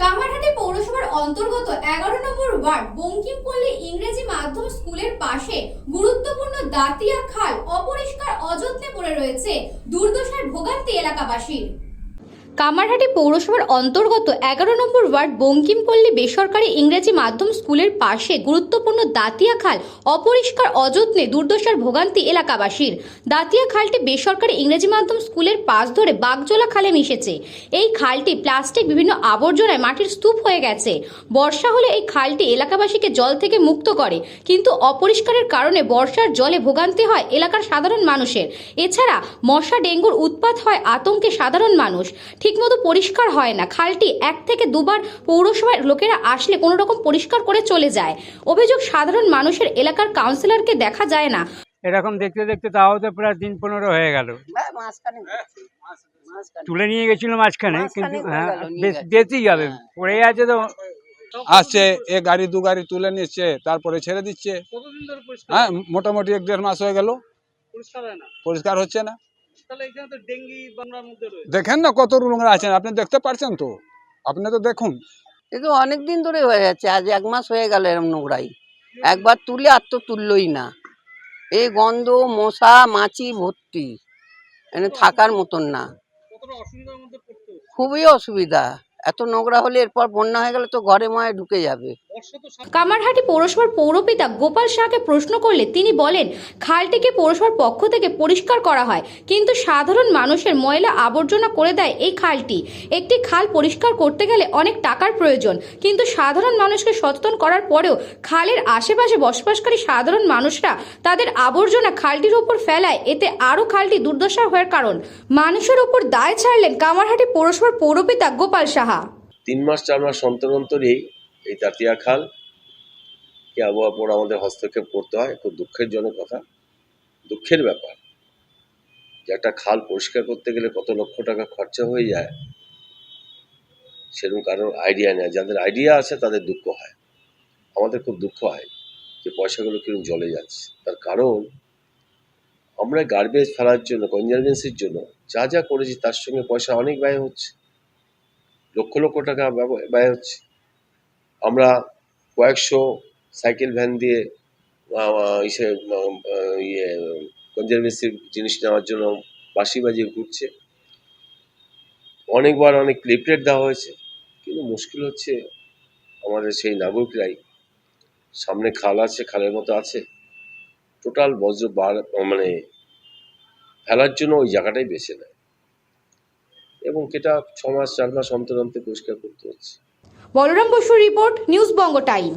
কামারহাটি পৌরসভার অন্তর্গত এগারো নম্বর ওয়ার্ড, বঙ্কিমপল্লী ইংরেজি মাধ্যম স্কুলের পাশে গুরুত্বপূর্ণ দাতিয়া খাল অপরিষ্কার অযত্নে পড়ে রয়েছে দুর্দশার ভোগান্তি এলাকাবাসীর। কামারহাটি পৌরসভার অন্তর্গত এগারো নম্বর ওয়ার্ড বঙ্কিমপল্লী বেসরকারি ইংরেজি মাধ্যম স্কুলের পাশে গুরুত্বপূর্ণ দাতিয়া খাল অপরিষ্কার, অযত্নে দুর্দশার ভোগান্তি এলাকাবাসীর। দাতিয়া খালটি বেসরকারি ইংরেজি মাধ্যম স্কুলের পাশ ধরে বাগজোলা খালে মিশেছে। এই খালটি প্লাস্টিক, বিভিন্ন আবর্জনায় মাটির স্তূপ হয়ে গেছে। বর্ষা হলে এই খালটি এলাকাবাসীকে জল থেকে মুক্ত করে, কিন্তু অপরিষ্কারের কারণে বর্ষার জলে ভোগান্তি হয় এলাকার সাধারণ মানুষের। এছাড়া মশা, ডেঙ্গুর উৎপাত হয় আতঙ্কে সাধারণ মানুষ। ঠিকমতো পরিষ্কার হয় না। খালটি এক থেকে দুবার পৌরসভার লোকেরা আসলে কোনো রকম পরিষ্কার করে চলে যায়। অভিযোগ সাধারণ মানুষের এলাকার কাউন্সিলরকে দেখা যায় না। এরকম দেখতে দেখতে তাও তো প্রায় দিন পনেরো হয়ে গেল। তুলে নিয়ে গেছিল মাঝখানে কিন্তু হয়ে বেশি যাবে পড়ে আছে তো। আসছে এ গাড়ি দু গাড়ি তুলে নিচ্ছে তারপরে ছেড়ে দিচ্ছে। হ্যাঁ মোটামুটি এক দেড় মাস হয়ে গেল। পরিষ্কার হচ্ছে না। তাহলে এখানে তো ডেঙ্গি বাংলার মধ্যে রয়েছে। দেখেন না কত নোংরা আছেন আপনি দেখতে পারছেন তো? আপনি তো দেখুন। এ তো অনেক দিন ধরে হয়ে যাচ্ছে আজ এক মাস হয়ে গেল এরম নোংরাই। একবার তুলে আর তো তুললই না। এই গন্ধ মশা মাছি ভর্তি। এখানে থাকার মতন না। কতটা অসুবিধার মধ্যে পড়তে হচ্ছে? খুবই অসুবিধা। এত নোংরা হলে এরপর বন্যা হয়ে গেলে তো ঘরে ময়ে ঢুকে যাবে। কামারহাটি পৌরসভার পৌরপিতা গোপাল শাহকে প্রশ্ন করলে তিনি বলেন, খালটিকে পৌরসভার পক্ষ থেকে পরিষ্কার করা হয়, কিন্তু সাধারণ মানুষের ময়লা আবর্জনা করে দেয় এই খালটি। একটি খাল পরিষ্কার করতে গেলে অনেক টাকার প্রয়োজন, কিন্তু সাধারণ মানুষকে সচেতন করার পরেও খালের আশেপাশে বসবাসকারী সাধারণ মানুষরা তাদের আবর্জনা খালটির উপর ফেলায়, এতে আরও খালটি দুর্দশা হওয়ার কারণ। মানুষের উপর দায় ছাড়লেন কামারহাটি পৌরসভার পৌরপিতা গোপাল সাহা। তিন মাস, চার মাস অন্তর অন্তরই এই তাতিয়া খাল, কে আবহাওয়া পর আমাদের হস্তক্ষেপ করতে হয়, খুব দুঃখের জনক কথা। দুঃখের ব্যাপার যে একটা খাল পরিষ্কার করতে গেলে কত লক্ষ টাকা খরচা হয়ে যায়, সেরকম কারোর আইডিয়া নেয় যাদের আইডিয়া আছে, তাদের দুঃখ হয়। আমাদের খুব দুঃখ হয় যে পয়সাগুলো কীরকম জলে যাচ্ছে। তার কারণ, আমরা গার্বেজ ফেলার জন্য কনজারভেন্সির জন্য যা যা করেছি, তার সঙ্গে পয়সা অনেক ব্যয় হচ্ছে। লক্ষ লক্ষ টাকা ব্যয় হচ্ছে। আমরা কয়েকশো সাইকেল ভ্যান দিয়ে ইসে ইয়ে কনজারভেন্সির জিনিস নেওয়ার জন্য বাঁশি বাজিয়ে ঘুরছে। অনেকবার অনেক লিফলেট দেওয়া হয়েছে, কিন্তু মুশকিল হচ্ছে আমাদের সেই নাগরিকরাই। সামনে খাল আছে, খালের মতো আছে। টোটাল বজ্র বার মানে ফেলার জন্য ওই জায়গাটাই বেছে নেয়। এবং সেটা ছ মাস চার মাস অন্তর অন্তর পরিষ্কার করতে হচ্ছে। বলরাম বসুর রিপোর্ট নিউজ বঙ্গ টাইম।